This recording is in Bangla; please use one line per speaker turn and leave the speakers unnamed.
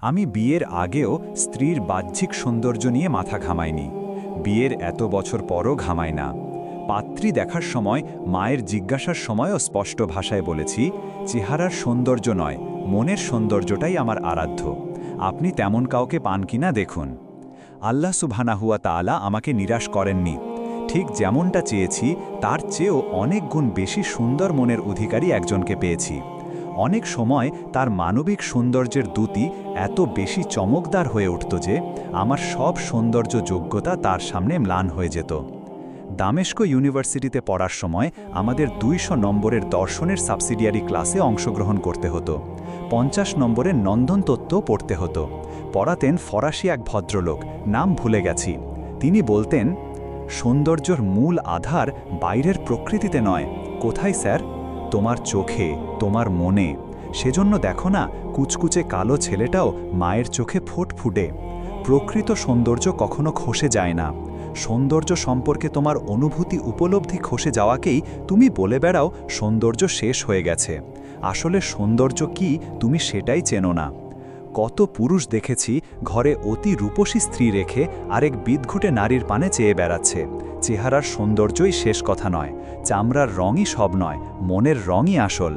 আমি বিয়ের আগেও স্ত্রীর বাহ্যিক সৌন্দর্য নিয়ে মাথা ঘামাইনি। বিয়ের এত বছর পরও ঘামাই না। পাত্রী দেখার সময়, মায়ের জিজ্ঞাসার সময়ও স্পষ্ট ভাষায় বলেছি, চেহারার সৌন্দর্য নয়, মনের সৌন্দর্যটাই আমার আরাধ্য। আপনি তেমন কাউকে পান কিনা দেখুন। আল্লাহ সুবহানাহুয়া তাআলা আমাকে নিরাশ করেননি। ঠিক যেমনটা চেয়েছি, তার চেয়েও অনেক গুণ বেশি সুন্দর মনের অধিকারী একজনকে পেয়েছি। অনেক সময় তার মানবিক সৌন্দর্যের দ্যুতি এত বেশি চমকদার হয়ে উঠত যে আমার সব সৌন্দর্য যোগ্যতা তার সামনে ম্লান হয়ে যেত। দামেস্ক ইউনিভার্সিটিতে পড়ার সময় আমাদের দুইশো নম্বরের দর্শনের সাবসিডিয়ারি ক্লাসে অংশগ্রহণ করতে হতো। পঞ্চাশ নম্বরের নন্দন তত্ত্ব পড়তে হতো। পড়াতেন ফরাসি এক ভদ্রলোক, নাম ভুলে গেছি। তিনি বলতেন, সৌন্দর্যর মূল আধার বাইরের প্রকৃতিতে নয়। কোথায়, স্যার? তোমার চোখে, তোমার মনে। সেজন্য দেখো না, কুচকুচে কালো ছেলেটাও মায়ের চোখে ফোট ফুটে। প্রকৃত সৌন্দর্য কখনো খসে যায় না। সৌন্দর্য সম্পর্কে তোমার অনুভূতি উপলব্ধি খসে যাওয়াকেই তুমি বলে বেড়াও, সৌন্দর্য শেষ হয়ে গেছে। আসলে সৌন্দর্য কি, তুমি সেটাই চেনো না। কত পুরুষ দেখেছি ঘরে অতি রূপসী স্ত্রী রেখে আরেক বিদঘুটে নারীর পানে চেয়ে বেড়াচ্ছে। চেহারার সৌন্দর্যই শেষ কথা নয়, চামড়ার রঙই সব নয়, মনের রঙই আসল।